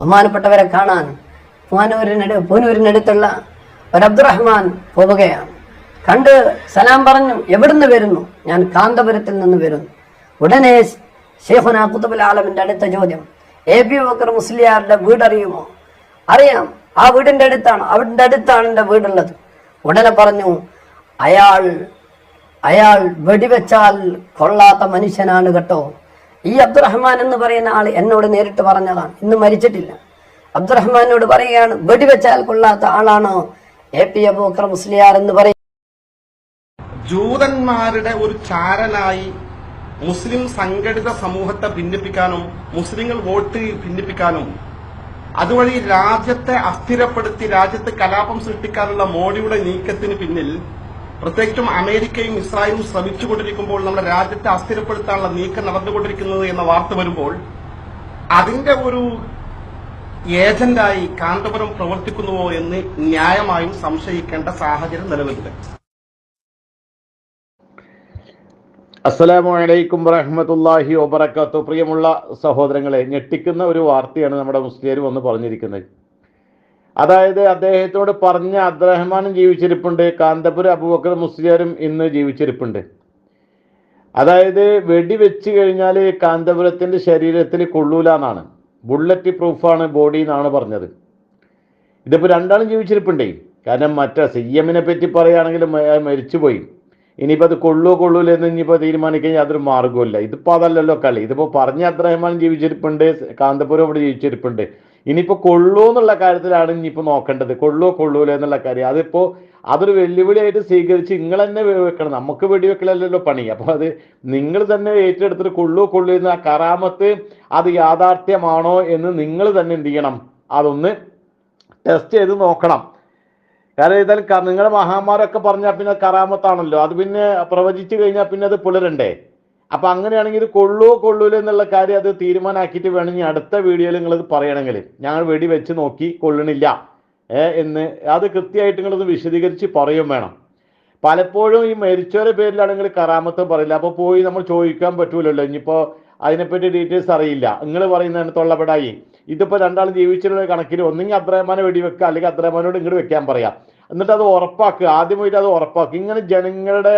ബഹുമാനപ്പെട്ടവരെ കാണാൻ പൂനൂരിനടു പൂനൂരിനടുത്തുള്ള ഒരു അബ്ദുറഹ്മാൻ പോവുകയാണ്. കണ്ട് സലാം പറഞ്ഞു എവിടുന്ന് വരുന്നു? ഞാൻ കാന്തപുരത്തിൽ നിന്ന് വരുന്നു. ഉടനെ ഷെയ്ഖുന കുത്തുബുൽ ആലമിന്റെ അടുത്ത ചോദ്യം എ പി ബക്കർ മുസ്ലിയാരുടെ വീടറിയുമോ? അറിയാം ആ വീടിന്റെ അടുത്താണ് അവിടെ അടുത്താണ് എന്റെ വീടുള്ളത്. ഉടനെ പറഞ്ഞു അയാൾ അയാൾ വെടിവെച്ചാൽ കൊള്ളാത്ത മനുഷ്യനാണ് കേട്ടോ. ഈ അബ്ദുറഹ്മാൻ എന്ന് പറയുന്ന ആൾ എന്നോട് നേരിട്ട് പറഞ്ഞതാണ്. ഇന്ന് മരിച്ചിട്ടില്ല. അബ്ദുറഹ്മാനോട് പറയുകയാണ് വെടിവെച്ചാൽ കൊള്ളാത്ത ആളാണ്? എ പി അബൂക്കർ മുസ്ലിയാർ എന്ന് പറയും. ജൂതന്മാരുടെ ഒരു ചാരനായി മുസ്ലിം സംഘടിത സമൂഹത്തെ ഭിന്നിപ്പിക്കാനും മുസ്ലിങ്ങൾ വോട്ട് ഭിന്നിപ്പിക്കാനും അതുവഴി രാജ്യത്തെ അസ്ഥിരപ്പെടുത്തി രാജ്യത്ത് കലാപം സൃഷ്ടിക്കാനുള്ള മോഡിയുടെ നീക്കത്തിന് പിന്നിൽ പ്രത്യേകിച്ചും അമേരിക്കയും ഇസ്രായേലും ശ്രമിച്ചുകൊണ്ടിരിക്കുമ്പോൾ നമ്മുടെ രാജ്യത്തെ അസ്ഥിരപ്പെടുത്താനുള്ള നീക്കം നടന്നുകൊണ്ടിരിക്കുന്നത് എന്ന വാർത്ത വരുമ്പോൾ അതിന്റെ ഒരു ഏജന്റായി കാന്തപുരം പ്രവർത്തിക്കുന്നുവോ എന്ന് ന്യായമായും സംശയിക്കേണ്ട സാഹചര്യം നിലവിലുണ്ട്. അസ്സലാമു അലൈക്കും വറഹമത്തല്ലാഹി വബർക്കാത്തു പ്രിയമുള്ള സഹോദരങ്ങളെ ഞെട്ടിക്കുന്ന ഒരു വാർത്തയാണ് നമ്മുടെ മുസ്ലിം വന്ന് പറഞ്ഞിരിക്കുന്നത്. അതായത് അദ്ദേഹത്തോട് പറഞ്ഞ അബ്ദുറഹ്മാനും ജീവിച്ചിരിപ്പുണ്ട് കാന്തപുരം അബൂബക്കർ മുസ്ലിയാരും ഇന്ന് ജീവിച്ചിരിപ്പുണ്ട്. അതായത് വെടിവെച്ച് കഴിഞ്ഞാൽ കാന്തപുരത്തിന്റെ ശരീരത്തിൽ കൊള്ളൂല എന്നാണ്. ബുള്ളറ്റ് പ്രൂഫാണ് ബോഡി എന്നാണ് പറഞ്ഞത്. ഇതിപ്പോൾ രണ്ടാളും ജീവിച്ചിരിപ്പുണ്ടേ. കാരണം മറ്റേ സി എമ്മിനെ പറ്റി പറയുകയാണെങ്കിൽ മരിച്ചുപോയി. ഇനിയിപ്പോൾ അത് കൊള്ളൂ കൊള്ളൂല എന്ന് ഇനിയിപ്പോൾ തീരുമാനിക്കാൻ യാതൊരു മാർഗമില്ല ഇതിപ്പോൾ അതല്ലല്ലോ കളി. ഇതിപ്പോൾ പറഞ്ഞ അബ്ദുറഹ്മാൻ ജീവിച്ചിരിപ്പുണ്ട് കാന്തപുരം അവിടെ ജീവിച്ചിരിപ്പുണ്ട്. ഇനിയിപ്പോൾ കൊള്ളൂ എന്നുള്ള കാര്യത്തിലാണ് ഇനിയിപ്പോൾ നോക്കേണ്ടത്. കൊള്ളൂ കൊള്ളൂല എന്നുള്ള കാര്യം. അതിപ്പോൾ അതൊരു വെല്ലുവിളിയായിട്ട് സ്വീകരിച്ച് നിങ്ങൾ തന്നെ വെക്കണം. നമുക്ക് വെടിവെക്കലല്ലോ പണി. അപ്പോൾ അത് നിങ്ങൾ തന്നെ ഏറ്റെടുത്തിട്ട് കൊള്ളൂ കൊള്ളൂ എന്ന ആ കറാമത്ത് അത് യാഥാർത്ഥ്യമാണോ എന്ന് നിങ്ങൾ തന്നെ എന്ത് ചെയ്യണം? അതൊന്ന് ടെസ്റ്റ് ചെയ്ത് നോക്കണം. കാരണം ഏതായാലും നിങ്ങളുടെ മഹാമാരൊക്കെ പറഞ്ഞാൽ പിന്നെ കറാമത്താണല്ലോ അത് പിന്നെ പ്രവചിച്ചു കഴിഞ്ഞാൽ പിന്നെ അത് പുലരണ്ടേ? അപ്പൊ അങ്ങനെയാണെങ്കിൽ ഇത് കൊള്ളുവോ കൊള്ളൂല എന്നുള്ള കാര്യം അത് തീരുമാനമാക്കിയിട്ട് വേണം ഇനി അടുത്ത വീഡിയോയിൽ നിങ്ങൾ ഇത് പറയണമെങ്കിൽ. ഞങ്ങൾ വെടി വെച്ച് നോക്കി കൊള്ളണില്ല എന്ന് അത് കൃത്യമായിട്ട് നിങ്ങളത് വിശദീകരിച്ച് പറയും വേണം. പലപ്പോഴും ഈ മരിച്ചവരെ പേരിലാണെങ്കിൽ കറാമത്ത് പറയില്ല അപ്പോൾ പോയി നമ്മൾ ചോദിക്കാൻ പറ്റൂലല്ലോ ഇനിയിപ്പോ അതിനെപ്പറ്റി ഡീറ്റെയിൽസ് അറിയില്ല. നിങ്ങൾ പറയുന്നതിന് തൊള്ളപ്പെടായി ഇതിപ്പോ രണ്ടാളും ജീവിച്ചിട്ടുള്ള കണക്കിൽ ഒന്നെങ്കിൽ അബ്രഹ്മാനെ വെടിവെക്കുക അല്ലെങ്കിൽ അബ്രഹ്മാനോട് ഇങ്ങോട്ട് വെക്കാൻ പറയാം. എന്നിട്ട് അത് ഉറപ്പാക്കുക. ആദ്യമായിട്ട് അത് ഉറപ്പാക്കുക. ഇങ്ങനെ ജനങ്ങളുടെ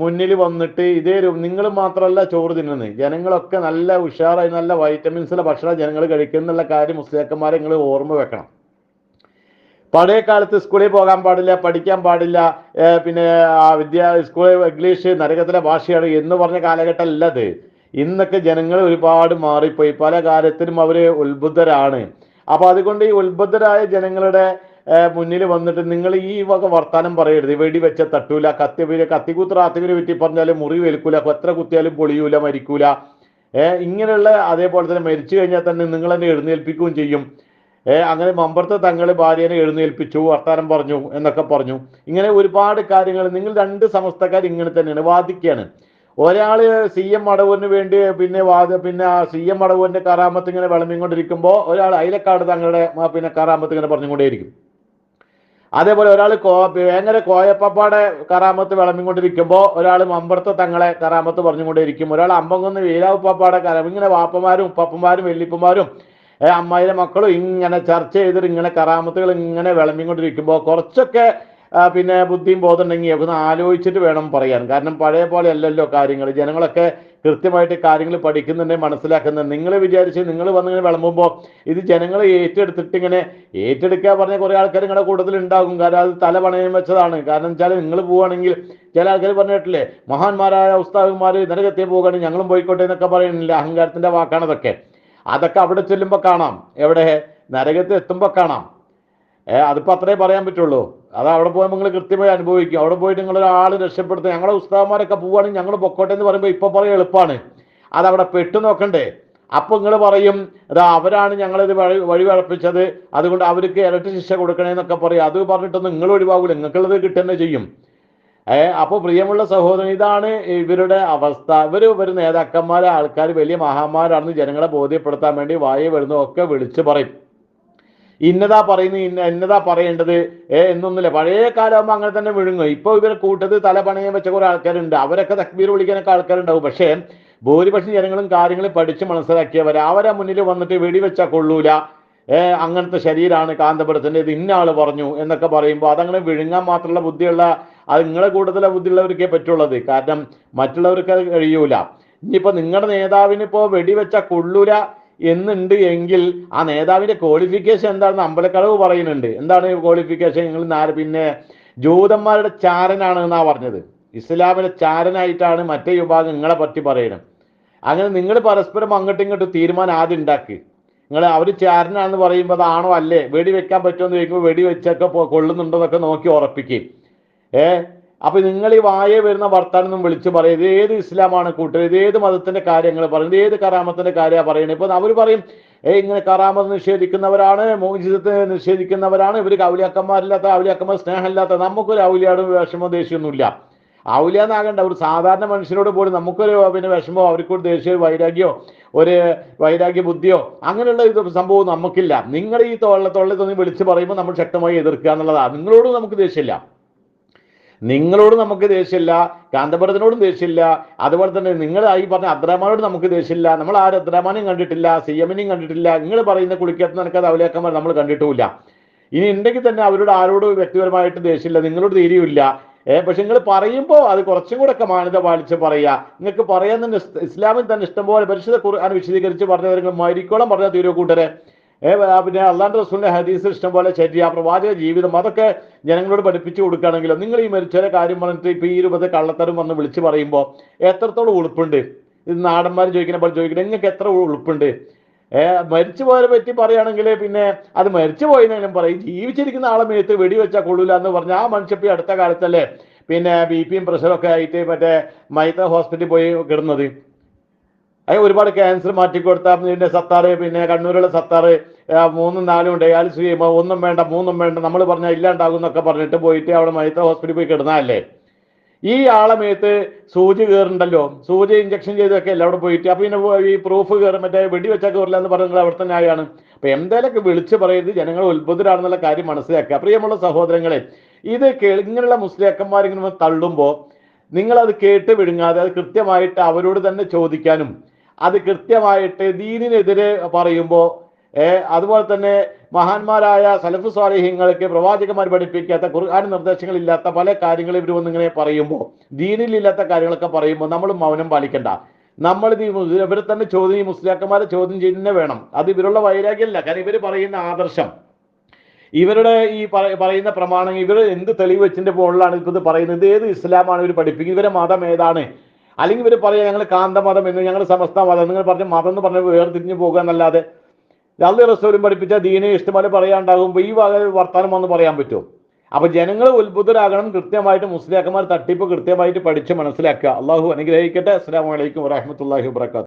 മുന്നിൽ വന്നിട്ട് ഇതേ രൂപം നിങ്ങൾ മാത്രമല്ല ചോറ് തിന്നുന്നത്. ജനങ്ങളൊക്കെ നല്ല ഉഷാറായി നല്ല വൈറ്റമിൻസുള്ള ഭക്ഷണം ജനങ്ങൾ കഴിക്കുന്നുള്ള കാര്യം മുസ്ലിയാക്കന്മാരെ നിങ്ങൾ ഓർമ്മ വെക്കണം. പഴയ കാലത്ത് സ്കൂളിൽ പോകാൻ പാടില്ല പഠിക്കാൻ പാടില്ല പിന്നെ വിദ്യാ സ്കൂളിൽ ഇംഗ്ലീഷ് നരകത്തിലെ ഭാഷയാണ് എന്ന് പറഞ്ഞ കാലഘട്ടം അല്ലത് ഇന്നൊക്കെ ജനങ്ങൾ ഒരുപാട് മാറിപ്പോയി. പല കാര്യത്തിനും അവർ ഉത്ബുദ്ധരാണ്. അപ്പൊ അതുകൊണ്ട് ഈ ഉത്ബുദ്ധരായ ജനങ്ങളുടെ മുന്നിൽ വന്നിട്ട് നിങ്ങൾ ഈ വക വർത്താനം പറയരുത്. വെടി വെച്ച തട്ടൂല കത്തി കത്തികൂത്ത് വെറ്റി പറ്റി പറഞ്ഞാൽ മുറി വേൽക്കൂല എത്ര കുത്തിയാലും പൊളിയൂല മരിക്കൂല. ഏഹ് ഇങ്ങനെയുള്ള അതേപോലെ തന്നെ മരിച്ചു കഴിഞ്ഞാൽ തന്നെ നിങ്ങൾ എന്നെ എഴുന്നേൽപ്പിക്കുകയും ചെയ്യും. ഏഹ് അങ്ങനെ മമ്പർത്ത് തങ്ങൾ ഭാര്യനെ എഴുന്നേൽപ്പിച്ചു വർത്താനം പറഞ്ഞു എന്നൊക്കെ പറഞ്ഞു. ഇങ്ങനെ ഒരുപാട് കാര്യങ്ങൾ നിങ്ങൾ രണ്ട് സമസ്തക്കാർ ഇങ്ങനെ തന്നെയാണ് വാദിക്കുകയാണ്. ഒരാൾ സി എം അടവൂരിന് വേണ്ടി പിന്നെ വാദ പിന്നെ സി എം അടവൂരിന്റെ കറാമത്ത് ഇങ്ങനെ വിളമ്പിക്കൊണ്ടിരിക്കുമ്പോൾ ഒരാൾ അയിലക്കാട് തങ്ങളുടെ പിന്നെ കറാമത്ത് ഇങ്ങനെ പറഞ്ഞുകൊണ്ടേയിരിക്കും. അതേപോലെ ഒരാൾ കോ വേങ്ങര കോയപ്പപ്പാടെ കറാമത്ത് വിളമ്പിക്കൊണ്ടിരിക്കുമ്പോൾ ഒരാൾ മമ്പർത്ത് തങ്ങളെ കറാമത്ത് പറഞ്ഞുകൊണ്ടിരിക്കും ഒരാൾ അമ്പങ്കുന്ന് വീരാവ് പപ്പാടെ കറാമ ഇങ്ങനെ വാപ്പമാരും ഉപ്പപ്പന്മാരും വെല്ലിപ്പന്മാരും അമ്മായിയുടെ മക്കളും ഇങ്ങനെ ചർച്ച ചെയ്തിട്ട് ഇങ്ങനെ കറാമത്തുകൾ ഇങ്ങനെ വിളമ്പിക്കൊണ്ടിരിക്കുമ്പോൾ കുറച്ചൊക്കെ പിന്നെ ബുദ്ധിയും ബോധമുണ്ടെങ്കിൽ ഒന്ന് ആലോചിച്ചിട്ട് വേണം പറയാൻ. കാരണം പഴയ പോലെ അല്ലല്ലോ കാര്യങ്ങൾ. ജനങ്ങളൊക്കെ കൃത്യമായിട്ട് കാര്യങ്ങൾ പഠിക്കുന്നുണ്ട് മനസ്സിലാക്കുന്നുണ്ട്. നിങ്ങൾ വിചാരിച്ച് നിങ്ങൾ വന്നിങ്ങനെ വിളമ്പുമ്പോൾ ഇത് ജനങ്ങൾ ഏറ്റെടുത്തിട്ട് ഇങ്ങനെ ഏറ്റെടുക്കുക പറഞ്ഞ കുറേ ആൾക്കാർ നിങ്ങളുടെ കൂട്ടത്തിൽ ഉണ്ടാകും. കാരണം അത് തല പണയം വെച്ചതാണ്. കാരണം വെച്ചാൽ നിങ്ങൾ പോവുകയാണെങ്കിൽ ചില ആൾക്കാർ പറഞ്ഞിട്ടില്ലേ മഹാന്മാരായ ഉസ്താവുമാർ നരകത്തെ പോവുകയാണെങ്കിൽ ഞങ്ങളും പോയിക്കോട്ടെ എന്നൊക്കെ പറയുന്നില്ല അഹങ്കാരത്തിന്റെ വാക്കാണ് അതൊക്കെ. അതൊക്കെ അവിടെ ചെല്ലുമ്പോൾ കാണാം. എവിടെ? നരകത്ത് എത്തുമ്പോൾ കാണാം. ഏ അതിപ്പോൾ അത്രേ പറയാൻ പറ്റുള്ളൂ. അത് അവിടെ പോകുമ്പോൾ നിങ്ങൾ കൃത്യമായി അനുഭവിക്കും. അവിടെ പോയിട്ട് നിങ്ങൾ ഒരാൾ രക്ഷപ്പെടുത്തുക. ഞങ്ങളെ ഉസ്താവന്മാരൊക്കെ പോവുകയാണെങ്കിൽ ഞങ്ങൾ പൊക്കോട്ടെ എന്ന് പറയുമ്പോൾ ഇപ്പോൾ പറയാൻ എളുപ്പമാണ് അതവിടെ പെട്ടു നോക്കണ്ടേ. അപ്പോൾ നിങ്ങൾ പറയും ഇതാ അവരാണ് ഞങ്ങളിത് വഴി വഴി വഴപ്പിച്ചത് അതുകൊണ്ട് അവർക്ക് ഇരട്ടി ശിക്ഷ കൊടുക്കണേന്നൊക്കെ പറയും. അത് പറഞ്ഞിട്ടൊന്നും നിങ്ങൾ ഒഴിവാകൂല. നിങ്ങൾക്കുള്ളത് കിട്ടുക ചെയ്യും. ഏ അപ്പോൾ പ്രിയമുള്ള സഹോദരൻ ഇതാണ് ഇവരുടെ അവസ്ഥ. ഇവർ ഇവർ നേതാക്കന്മാരെ ആൾക്കാർ വലിയ മഹാന്മാരാണെന്ന് ജനങ്ങളെ ബോധ്യപ്പെടുത്താൻ വേണ്ടി വായ വരുന്നതൊക്കെ വിളിച്ചു പറയും. ഇന്നതാ പറയുന്നത് ഇന്ന ഇന്നതാ പറയേണ്ടത്? ഏ എന്നൊന്നുമില്ല. പഴയ കാലമാകുമ്പോൾ അങ്ങനെ തന്നെ വിഴുങ്ങും. ഇപ്പൊ ഇവരെ കൂട്ടത്ത് തല പണയം വെച്ച കുറെ ആൾക്കാരുണ്ട്. അവരൊക്കെ തക്ബീർ വിളിക്കാനൊക്കെ ആൾക്കാരുണ്ടാവും. പക്ഷേ ഭൂരിപക്ഷം ജനങ്ങളും കാര്യങ്ങൾ പഠിച്ച് മനസ്സിലാക്കിയവർ അവരെ മുന്നിൽ വന്നിട്ട് വെടിവെച്ചാൽ കൊള്ളൂല. ഏ അങ്ങനത്തെ ശരീരമാണ് കാന്തപുരത്തിന്റെ ഇത്. ഇന്ന പറഞ്ഞു എന്നൊക്കെ പറയുമ്പോൾ അതങ്ങനെ വിഴുങ്ങാൻ മാത്രമുള്ള ബുദ്ധിയുള്ള അത് നിങ്ങളെ കൂട്ടത്തിലെ ബുദ്ധിയുള്ളവർക്കേ പറ്റുള്ളത് കാരണം മറ്റുള്ളവർക്ക് അത് കഴിയൂല. ഇനിയിപ്പോ നിങ്ങളുടെ നേതാവിന് ഇപ്പോ വെടിവെച്ച കൊള്ളൂല. എന്നുണ്ട് എങ്കിൽ ആ നേതാവിന്റെ ക്വാളിഫിക്കേഷൻ എന്താണെന്ന് അമ്പലക്കളവ് പറയുന്നുണ്ട്. എന്താണ് ക്വാളിഫിക്കേഷൻ നിങ്ങൾ നാല് പിന്നെ ജൂതന്മാരുടെ ചാരനാണ് എന്നാ പറഞ്ഞത്. ഇസ്ലാമിലെ ചാരനായിട്ടാണ് മറ്റേ വിഭാഗം നിങ്ങളെ പറ്റി പറയുന്നത്. അങ്ങനെ നിങ്ങൾ പരസ്പരം അങ്ങോട്ടും ഇങ്ങോട്ടും തീരുമാനം ആദ്യം ഉണ്ടാക്കി. നിങ്ങൾ അവർ ചാരനാണെന്ന് പറയുമ്പോൾ അതാണോ അല്ലേ? വെടി വെക്കാൻ പറ്റുമെന്ന് ചോദിക്കുമ്പോൾ വെടി വെച്ചൊക്കെ കൊള്ളുന്നുണ്ടോ എന്നൊക്കെ നോക്കി ഉറപ്പിക്കും. ഏ? അപ്പൊ നിങ്ങൾ ഈ വായെ വരുന്ന വർത്താനം വിളിച്ചു പറയും ഇത് ഏത് ഇസ്ലാമാണ് കൂട്ടർ ഇത് ഏത് മതത്തിന്റെ കാര്യങ്ങൾ പറയുന്നത്? ഏത് കറാമത്തിന്റെ കാര്യമാണ് പറയുന്നത് ഇപ്പൊ അവർ പറയും ഏ ഇങ്ങനെ കറാമത്ത് നിഷേധിക്കുന്നവരാണ് മോചിതത്തെ നിഷേധിക്കുന്നവരാണ്. ഇവർ ഔലിയാക്കന്മാരില്ലാത്ത ഔലിയാക്കന്മാർ സ്നേഹമില്ലാത്ത നമുക്കൊരു ഔലിയാടും വിഷമോ ദേഷ്യമൊന്നുമില്ല. ഔലിയാന്നാകണ്ട ഒരു സാധാരണ മനുഷ്യരോട് പോലും നമുക്കൊരു പിന്നെ വിഷമോ അവർക്കൊരു ദേഷ്യ വൈരാഗ്യോ ഒരു വൈരാഗ്യ ബുദ്ധിയോ അങ്ങനെയുള്ള ഇത് സംഭവം നമുക്കില്ല. നിങ്ങൾ ഈ തൊള്ള തൊള്ള തോന്നി വിളിച്ച് പറയുമ്പോൾ നമ്മൾ ശക്തമായി എതിർക്കുക എന്നുള്ളതാണ് നിങ്ങളോടും നമുക്ക് ദേഷ്യമില്ല. നിങ്ങളോട് നമുക്ക് ദേഷ്യമില്ല കാന്തപുരത്തിനോടും ദേഷ്യമില്ല. അതുപോലെ തന്നെ നിങ്ങൾ ഈ പറഞ്ഞ അബ്ദുറഹ്മാനോട് നമുക്ക് ദേഷ്യമില്ല. നമ്മൾ ആരും അബ്ദുറഹ്മാനെയും കണ്ടിട്ടില്ല സി എമ്മിനെയും കണ്ടിട്ടില്ല. നിങ്ങൾ പറയുന്ന കുളിക്കത്ത് അത് അവലേക്കന്മാർ നമ്മൾ കണ്ടിട്ടുമില്ല. ഇനി ഉണ്ടെങ്കിൽ തന്നെ അവരോട് ആരോട് വ്യക്തിപരമായിട്ട് ദേഷ്യമില്ല നിങ്ങളോട് തീരെയില്ല ഏ പക്ഷെ നിങ്ങൾ പറയുമ്പോൾ അത് കുറച്ചും കൂടെ ഒക്കെ മാന്യത പാലിച്ച് പറയുക. നിങ്ങൾക്ക് പറയാൻ തന്നെ ഇസ്- ഇസ്ലാമിൽ തന്നെ ഇഷ്ടംപോലെ പരിശുദ്ധ ഖുർആൻ വിശദീകരിച്ച് പറഞ്ഞവർ മരിക്കോളം പറഞ്ഞ തീരോ കൂട്ടരെ. ആ പിന്നെ അള്ളാന്റെ റസൂലിന്റെ ഹദീസ് ഇഷ്ടംപോലെ ചര്യ. പ്രവാചക ജീവിതം അതൊക്കെ ജനങ്ങളോട് പഠിപ്പിച്ചു കൊടുക്കുകയാണെങ്കിലും നിങ്ങൾ ഈ മരിച്ചവരെ കാര്യം പറഞ്ഞിട്ട് ഇപ്പൊ ഈ രൂപത്തെ കള്ളത്തരം വന്ന് വിളിച്ച് പറയുമ്പോൾ എത്രത്തോളം ഉളുപ്പുണ്ട്? ഇത് നാടന്മാർ ചോദിക്കുന്ന പോലെ ചോദിക്കണം നിങ്ങൾക്ക് എത്ര ഉളുപ്പുണ്ട്? മരിച്ചു പോയതിനെ പറ്റി പറയുകയാണെങ്കിൽ പിന്നെ അത് മരിച്ചു പോയെന്നെങ്കിലും പറയും. ജീവിച്ചിരിക്കുന്ന ആളെ മേത്ത് വെടിവെച്ചാൽ കൊള്ളൂല എന്ന് പറഞ്ഞാൽ ആ മനുഷ്യപ്പി അടുത്ത കാലത്തല്ലേ? പിന്നെ ബി പിയും പ്രഷറും ഒക്കെ ആയിട്ട് മറ്റേ മൈത്ര ഹോസ്പിറ്റലിൽ പോയി കിടന്നത്. ഒരുപാട് ക്യാൻസർ മാറ്റിക്കൊടുത്ത പിന്നെ സത്താറ് പിന്നെ കണ്ണൂരുള്ള സത്താറ് മൂന്നും നാലും ഉണ്ട്. ചെയ്യുമ്പോൾ ഒന്നും വേണ്ട മൂന്നും വേണ്ട നമ്മൾ പറഞ്ഞാൽ ഇല്ലാണ്ടാകും എന്നൊക്കെ പറഞ്ഞിട്ട് പോയിട്ട് അവിടെ മൈത്ര ഹോസ്പിറ്റലിൽ പോയി കിടന്നാലേ ഈ ആളെ മേത്ത് സൂചി കയറുണ്ടല്ലോ? സൂചി ഇഞ്ചക്ഷൻ ചെയ്തൊക്കെ അല്ല അവിടെ പോയിട്ട്? അപ്പൊ പിന്നെ ഈ പ്രൂഫ് കയറും മറ്റേ വെടി വെച്ചാൽ കയറില്ല എന്ന് പറഞ്ഞാൽ അവിടെ തന്നെ ആയാണ് അപ്പൊ എന്തായാലൊക്കെ വിളിച്ച് പറയുന്നത് ജനങ്ങൾ ഉത്ഭുതരാണെന്നുള്ള കാര്യം മനസ്സിലാക്കുക. പ്രിയമുള്ള സഹോദരങ്ങളെ ഇത് ഇങ്ങനെയുള്ള മുസ്ലിയാക്കന്മാർ ഇങ്ങനെ തള്ളുമ്പോൾ നിങ്ങളത് കേട്ട് വിഴുങ്ങാതെ അത് കൃത്യമായിട്ട് അവരോട് തന്നെ ചോദിക്കാനും അത് കൃത്യമായിട്ട് ദീനിനെതിരെ പറയുമ്പോൾ അതുപോലെ തന്നെ മഹാന്മാരായ സലഫു സ്വാലിഹ്യങ്ങൾക്ക് പ്രവാചകന്മാർ പഠിപ്പിക്കാത്ത ഖുർആൻ നിർദ്ദേശങ്ങളില്ലാത്ത പല കാര്യങ്ങളും ഇവർ വന്നിങ്ങനെ പറയുമ്പോൾ ദീനിലില്ലാത്ത കാര്യങ്ങളൊക്കെ പറയുമ്പോൾ നമ്മൾ മൗനം പാലിക്കണ്ട. നമ്മൾ ഇത് ഇവരെ തന്നെ ചോദ്യം ഈ മുസ്ലിയാക്കന്മാരെ ചോദ്യം ചെയ്യുന്നേ വേണം. അത് ഇവരുള്ള വൈരാഗ്യമല്ല. കാരണം ഇവർ പറയുന്ന ആദർശം. ഇവരുടെ ഈ പറയുന്ന പ്രമാണം ഇവർ എന്ത് തെളിവ് വെച്ചിന്റെ മുകളിലാണ് ഇത് പറയുന്നത്? ഏത് ഇസ്ലാമാണ് ഇവർ പഠിപ്പിക്കുന്നത്? ഇവരെ മതം ഏതാണ്? അല്ലെങ്കിൽ ഇവർ പറയാം ഞങ്ങൾ കാന്തമതം എന്ന് ഞങ്ങൾ സമസ്ത മതം നിങ്ങൾ പറഞ്ഞ മതം എന്ന് പറഞ്ഞ് വേർതിരിഞ്ഞു പോകുക എന്നല്ലാതെ അള്ളി റസൂലും പഠിപ്പിച്ച ദീനെ ഇഷ്ടംപോലെ പറയാണ്ടാകുമ്പോൾ ഈ വക വർത്താനം വന്ന് പറയാൻ പറ്റുമോ? അപ്പൊ ജനങ്ങൾ ഉത്ഭുതരാകണം കൃത്യമായിട്ട് മുസ്ലിയാക്കന്മാർ തട്ടിപ്പ് കൃത്യമായിട്ട് പഠിച്ച് മനസ്സിലാക്കുക. അള്ളാഹു അനുഗ്രഹിക്കട്ടെ. അസ്സാം വലൈക്കും വരഹമുല്ലാഹി വാത്തു